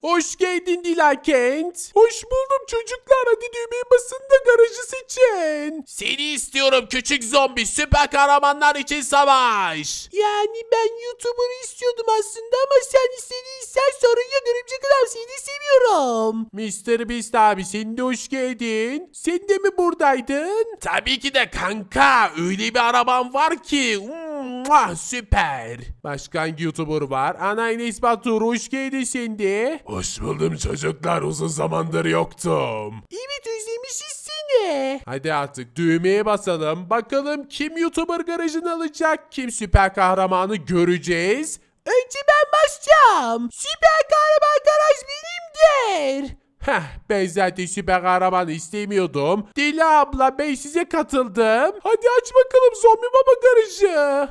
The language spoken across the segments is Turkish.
Hoş geldin Dila Kent. Hoş buldum çocuklar. Hadi düğmeye basın da garajı seçin. Seni istiyorum küçük zombi süper kahramanlar için savaş. Yani ben YouTuber'ı istiyordum aslında ama sen istediysen sorun yok. Örümcek Adam seni seviyorum. Mr. Beast abi sen de hoş geldin. Sen de mi buradaydın? Tabii ki de kanka öyle bir arabam var ki muah, süper. Başka hangi YouTuber var? Ana Enes Batur hoş geldin sen de. Hoş buldum çocuklar uzun zamandır yoktum. Evet özlemişiz seni. Hadi artık düğmeye basalım. Bakalım kim YouTuber garajını alacak, kim süper kahramanı göreceğiz. Önce ben başlayacağım. Süper kahraman garaj benimdir. Heh ben zaten süper kahraman istemiyordum. Dila abla ben size katıldım. Hadi aç bakalım zombi baba garajı.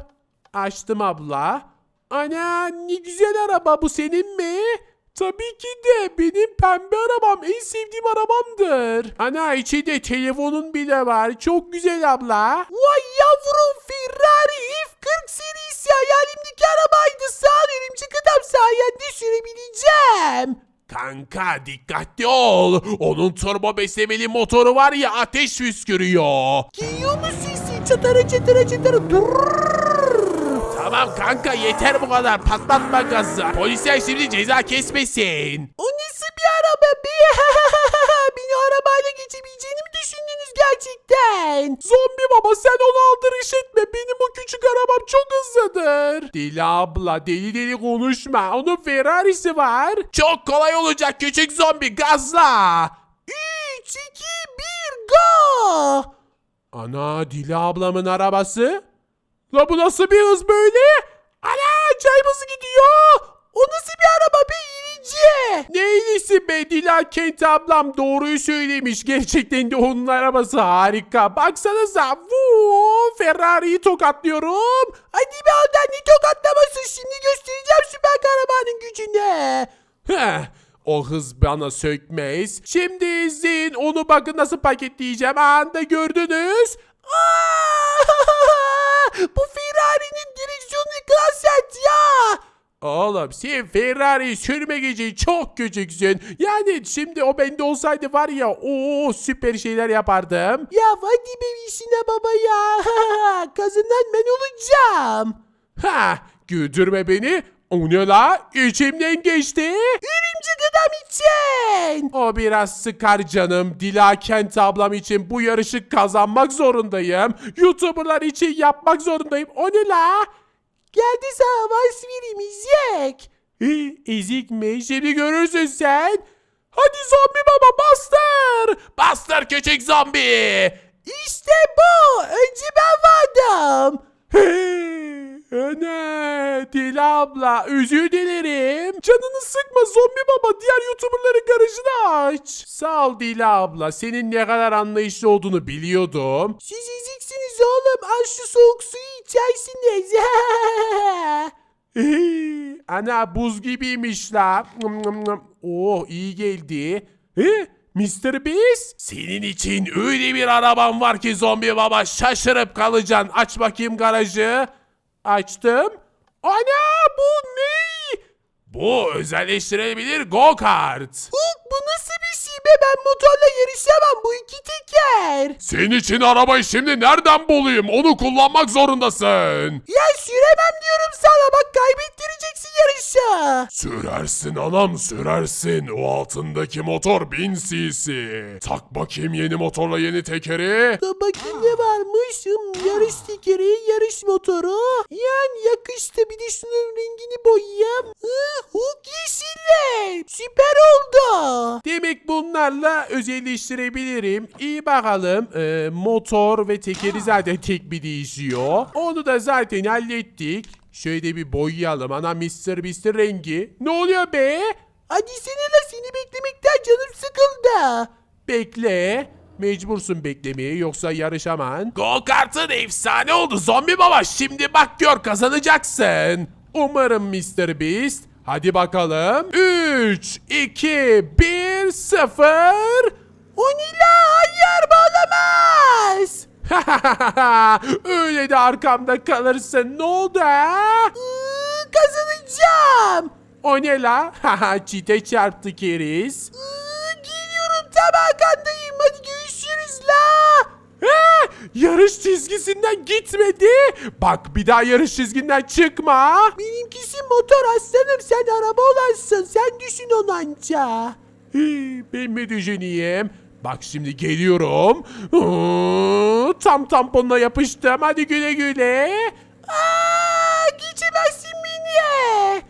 Açtım abla. Ana ne güzel araba bu senin mi? Tabii ki de benim pembe arabam en sevdiğim arabamdır. Ana içinde telefonun bile var. Çok güzel abla. Vay yavrum Ferrari F40 serisi hayalimdeki arabaydı. Sağ ol örümcek adam sayende sürebileceğim. Kanka dikkatli ol. Onun turbo beslemeli motoru var ya ateş püskürüyor. Giyiyor mu sesi? Çatara çatara çatara. Durrrr. Tamam kanka yeter bu kadar patlatma gazı. Polisler şimdi ceza kesmesin. O nasıl bir araba be? Beni arabayla geçebileceğini mi düşündünüz gerçekten? Zombi baba sen onu aldırış etme. Benim küçük arabam çok hızlıdır. Deli abla deli deli konuşma. Onun Ferrari'si var. Çok kolay olacak küçük zombi gazla. 3, 2, 1, go! Ana Dili ablamın arabası. La bu nasıl bir hız böyle? Ana çay hızı gidiyor. O nasıl bir araba be iyilici? Ne iyilisi be Dila Kent ablam doğruyu söylemiş. Gerçekten de onun arabası harika. Baksanıza. Vuu, Ferrari'yi tokatlıyorum. Hadi be ondan ne tokatlaması. Şimdi göstereceğim süper kahramanın gücünü. Heh. O hız bana sökmez. Şimdi izleyin onu bakın nasıl paketleyeceğim. Anda gördünüz. Aa! Bu Ferrari'nin direksiyonu sert ya. Oğlum sen Ferrari sürme geceyi çok küçüksün. Yani şimdi o bende olsaydı var ya o süper şeyler yapardım. Ya hadi be işine baba ya. Kazanan ben olacağım. Ha güldürme beni. O ne la? İçimden geçti. Örümcek adam için. O biraz sıkar canım. Dila Kent ablam için bu yarışı kazanmak zorundayım. Youtuberlar için yapmak zorundayım. O ne la? Geldi sana vals vereyim izleyek. Ezik mi? Şimdi görürsün sen. Hadi zombi baba bastır. Bastır küçük zombi. İşte bu. Önce ben vardım. Ana Dila abla özür dilerim. Canını sıkma zombi baba diğer youtuberların garajını aç. Sağ ol Dila abla senin ne kadar anlayışlı olduğunu biliyordum. Siz eziksiniz oğlum aç şu soğuk suyu içersiniz. Ana buz gibiymiş la. Oh iyi geldi. Mr. Beast? Senin için öyle bir arabam var ki zombi baba şaşırıp kalacaksın. Aç bakayım garajı. Açtım. Ana bu ne? Bu özelleştirilebilir go kart. Hulk bu nasıl bir şey be ben motorla yarışamam bu iki teker. Senin için arabayı şimdi nereden bulayım? Onu kullanmak zorundasın. Ya süremem diyorum sana bak kaybettireceksin yarışı. Sürersin anam sürersin. O altındaki motor 1000 cc. Tak bakayım yeni motorla yeni tekeri. Da bakayım ne varmış. Hmm, yarış tekeri, yarış motoru. Yani yakıştı bir de şunun rengini boyayayım. Hulk yeşilli. Süper oldu. Demek bunlarla özelleştirebilirim. İyi bakalım. Ee, motor ve tekeri zaten tek bir değişiyor. Onu da zaten hallettik. Şöyle bir boyayalım. Ana Mr. Beast'in rengi. Ne oluyor be? Hadi seni la seni beklemekten canım sıkıldı. Bekle. Mecbursun beklemeye yoksa yarışaman. Go kartın efsane oldu zombi baba. Şimdi bak gör kazanacaksın. Umarım Mr. Beast. Hadi bakalım. 3, 2, 1, 0. O ne la? Hayır bağlamaz. Öyle de arkamda kalırsın. Ne oldu ha? kazanacağım. O ne la? Çite çarptı keriz. Yarış çizgisinden gitmedi. Bak bir daha yarış çizginden çıkma. Benimkisi motor aslanım sen araba olansın. Sen düşün onu anca. Ben mi düşüneyim? Bak şimdi geliyorum. Tam tamponuna yapıştım. Hadi güle güle. Aa, geçemezsin beni.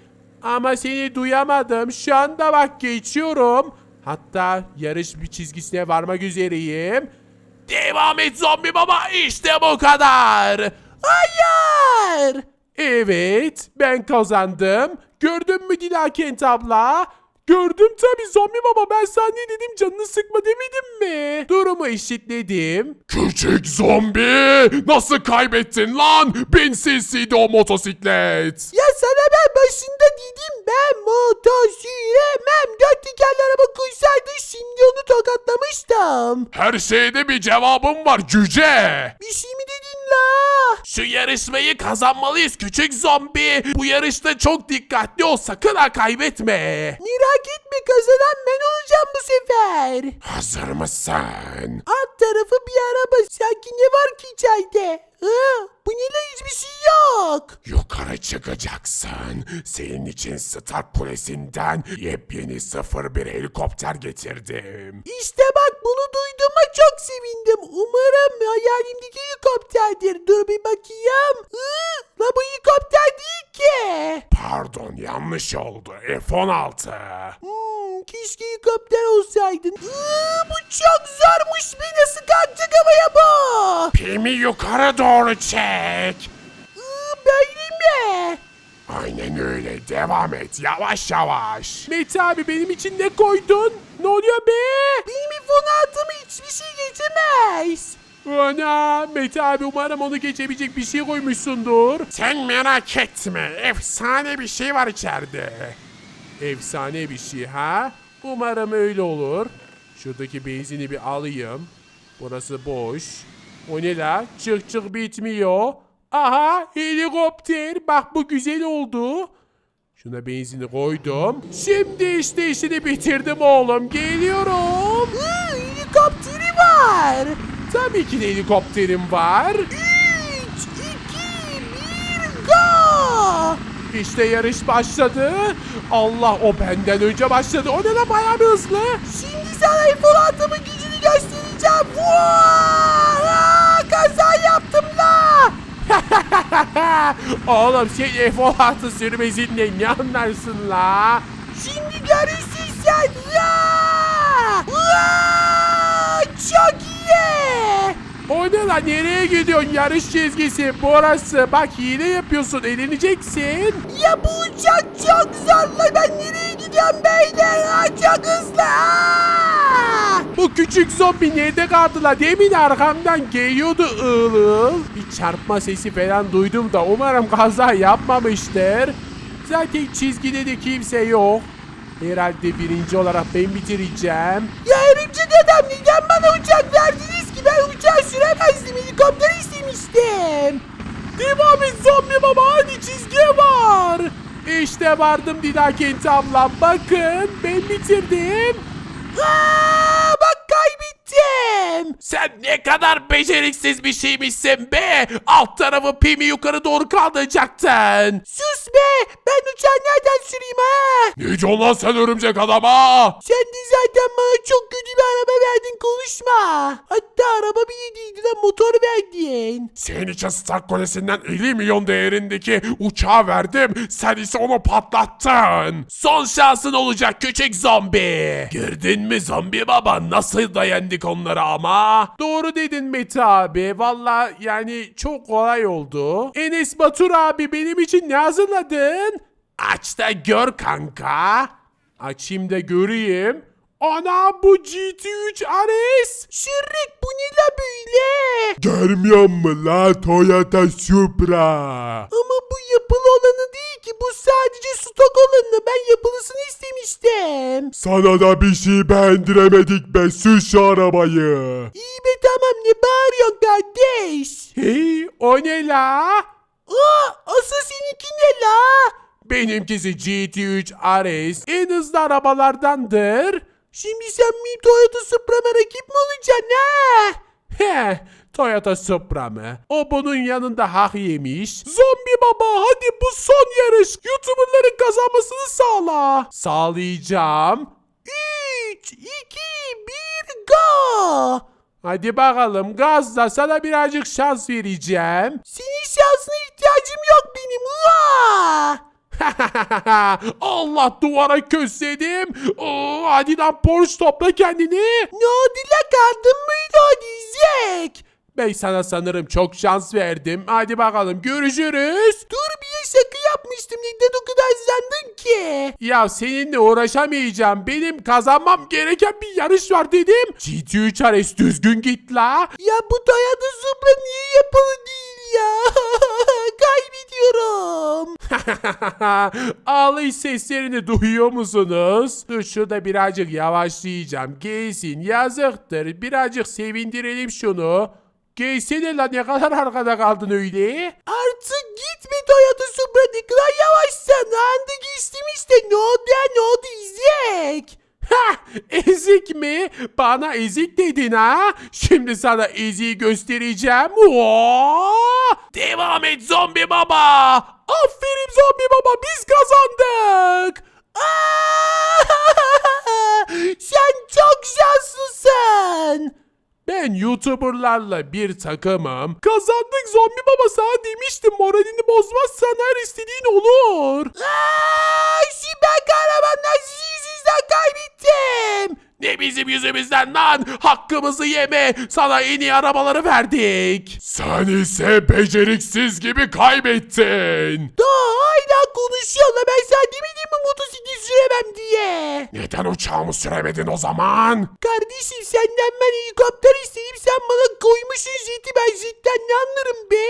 Ama seni duyamadım. Şu anda bak geçiyorum. Hatta yarış bir çizgisine varmak üzereyim. Devam et zombi baba işte bu kadar. Hayır. Evet ben kazandım. Gördün mü Dilakent abla? Gördüm tabi zombi baba ben sana ne dedim canını sıkma demedim mi? Durumu eşitledim. Küçük zombi! Nasıl kaybettin lan? Bin cc'di o motosiklet. Ya sana ben başında dedim ben motor süremem. Dört tekerli araba koysaydı şimdi onu tokatlamıştım. Her şeyde bir cevabım var cüce. Bir şey mi dedin la? Şu yarışmayı kazanmalıyız küçük zombi. Bu yarışta çok dikkatli ol sakın ha kaybetme. Merak etme kazanan ben olacağım bu sefer. Hazır mısın? Alt tarafı bir araba. Sanki ne var ki içeride? Hı, bu ne la hiçbir şey yok. Yukarı çıkacaksın. Senin için Star Kulesi'nden yepyeni 01 helikopter getirdim. İşte bak bunu duyduğuma çok sevindim. Umarım hayalimdeki helikopterdir. Dur bir bakayım. Hı, la bu helikopter değil ki. Pardon yanlış oldu. F-16. Hmm, keşke helikopter olsaydın. Hı, bu çok zormuş. Bir nasıl kalkacak havaya bu? Pimi yukarı doğru çek. Hı, böyle mi? Aynen öyle. Devam et. Yavaş yavaş. Mete abi benim için ne koydun? Ne oluyor be? Benim iPhone hiçbir şey geçemez. Ana Mete abi umarım onu geçebilecek bir şey koymuşsundur. Sen merak etme. Efsane bir şey var içeride. Efsane bir şey ha? Umarım öyle olur. Şuradaki benzini bir alayım. Burası boş. O ne la? Çık çık bitmiyor. Aha helikopter. Bak bu güzel oldu. Şuna benzini koydum. Şimdi işte işini bitirdim oğlum. Geliyorum. helikopteri var. Tabii ki de helikopterim var. 3, 2, 1, go! İşte yarış başladı. Allah o benden önce başladı. O ne lan bayağı bir hızlı. Şimdi sana F-16'mın gücünü göstereceğim. Vaa! Kaza yaptım la. Oğlum sen F-16 sürmesinden ne anlarsın la? Şimdi görürsün sen ya. Vaa! Çok iyi. O ne lan nereye gidiyorsun yarış çizgisi burası bak hile yapıyorsun eleneceksin. Ya bu uçak çok zorlu ben nereye gidiyorum beyler Aa, çok hızlı. Aa! Bu küçük zombi nerede kaldı la demin arkamdan geliyordu. Bir çarpma sesi falan duydum da umarım kaza yapmamıştır. Zaten çizgide de kimse yok. Herhalde birinci olarak ben bitireceğim. Ya örümcek adam neden bana uçak verdiniz ki? Ben uçağı süremezdim. Helikopter istemiştim. Devam et zombi baba hadi çizgiye var. İşte vardım Dilakent ablam. Bakın ben bitirdim. Aa. Sen ne kadar beceriksiz bir şeymişsin be. Alt tarafı pimi yukarı doğru kaldıracaktın. Sus be. Ben uçağı nereden süreyim ha? Ne diyorsun lan sen örümcek adama? Sen de zaten bana çok kötü bir araba verdin konuşma. Hatta araba bile değildi lan motor verdin. Senin için Star Kulesi'nden 50 milyon değerindeki uçağı verdim. Sen ise onu patlattın. Son şansın olacak küçük zombi. Gördün mü zombi baba nasıl dayandık onlara ama? Doğru dedin Mete abi. Valla yani çok kolay oldu. Enes Batur abi benim için ne hazırladın? Aç da gör kanka. Açayım da göreyim. Ana bu GT3 RS. Şirrik bu ne la böyle? Görmüyor musun la Toyota Supra? Ama bu yapılı olanı değil ki. Bu sadece stok olanı. Ben yapılısını istemiştim. Sana da bir şey beğendiremedik be sür şu arabayı. İyi be tamam ne bağırıyorsun kardeş? Hey o ne la? Aa asıl seninki ne la? Benimkisi GT3 RS en hızlı arabalardandır. Şimdi sen mi Toyota Supra'ma rakip mi olacaksın ha? He, Toyota Supra mı? O bunun yanında hak yemiş. Zombi baba hadi bu son yarış. YouTuber'ların kazanmasını sağla. Sağlayacağım. 3, 2, 1, go! Hadi bakalım gazla sana birazcık şans vereceğim. Senin şansına ihtiyacım yok benim. Uaa! Allah duvara kösledim. Oo, hadi lan Porsche topla kendini. Ne oldu la kaldın mıydı o diyecek? Ben sana sanırım çok şans verdim. Hadi bakalım görüşürüz. Dur bir şaka yapmıştım. Neden o kadar zandın ki? Ya seninle uğraşamayacağım. Benim kazanmam gereken bir yarış var dedim. GT3 RS düzgün git la. Ya bu Toyota Supra niye yapılı değil ya? Kaybediyorum. Ağlayış seslerini duyuyor musunuz? Dur şurada birazcık yavaşlayacağım. Gelsin yazıktır. Birazcık sevindirelim şunu. Gelsene lan ne kadar arkada kaldın öyle? Artık gitme Toyota kadar yavaşsan. Anda geçtim işte. Ne oldu ya ne oldu izlek. Ezik mi? Bana ezik dedin ha? Şimdi sana eziği göstereceğim. Oo! Devam et zombi baba. Aferin zombi baba biz kazandık. Sen çok şanslısın. Ben YouTuber'larla bir takımım. Kazandık zombi baba sana demiştim moralini bozmazsan her istediğin olur. Aa, süper kahramanlar sizi yüzünüzden kaybettim. Ne bizim yüzümüzden lan? Hakkımızı yeme. Sana en iyi arabaları verdik. Sen ise beceriksiz gibi kaybettin. Daha hala konuşuyorlar. Ben sana demedim mi motosiklet süremem diye. Neden uçağımı süremedin o zaman? Kardeşim senden ben helikopter istedim. Sen bana koymuşsun jeti. Ben jetten ne anlarım be?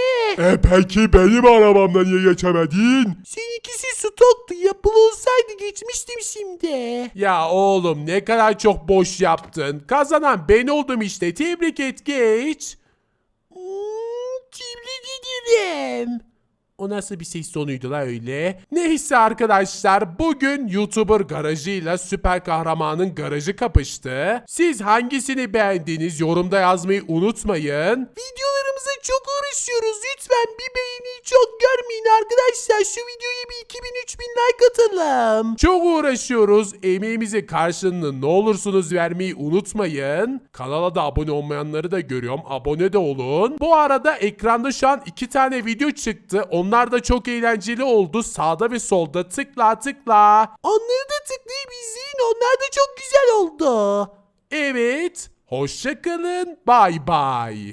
E peki benim arabamdan niye geçemedin? Seninkisi stoktu. Yapılı olsaydı geçmiştim şimdi. Ya oğlum ne kadar çok boş yaptın. Kazanan ben oldum işte. Tebrik et geç. Hmm, tebrik ederim. O nasıl bir ses tonuydu la öyle? Neyse arkadaşlar bugün YouTuber garajıyla süper kahramanın garajı kapıştı. Siz hangisini beğendiniz yorumda yazmayı unutmayın. Videolarımıza çok uğraşıyoruz. Lütfen bir beğeni çok görmeyin arkadaşlar. Şu videoya bir 2000-3000 like atalım. Çok uğraşıyoruz. Emeğimizi karşılığını ne olursunuz vermeyi unutmayın. Kanala da abone olmayanları da görüyorum. Abone de olun. Bu arada ekranda şu an iki tane video çıktı. Onlar da çok eğlenceli oldu. Sağda ve solda tıkla tıkla. Onları da tıklayıp izleyin. Onlar da çok güzel oldu. Evet. Hoşçakalın. Bay bay.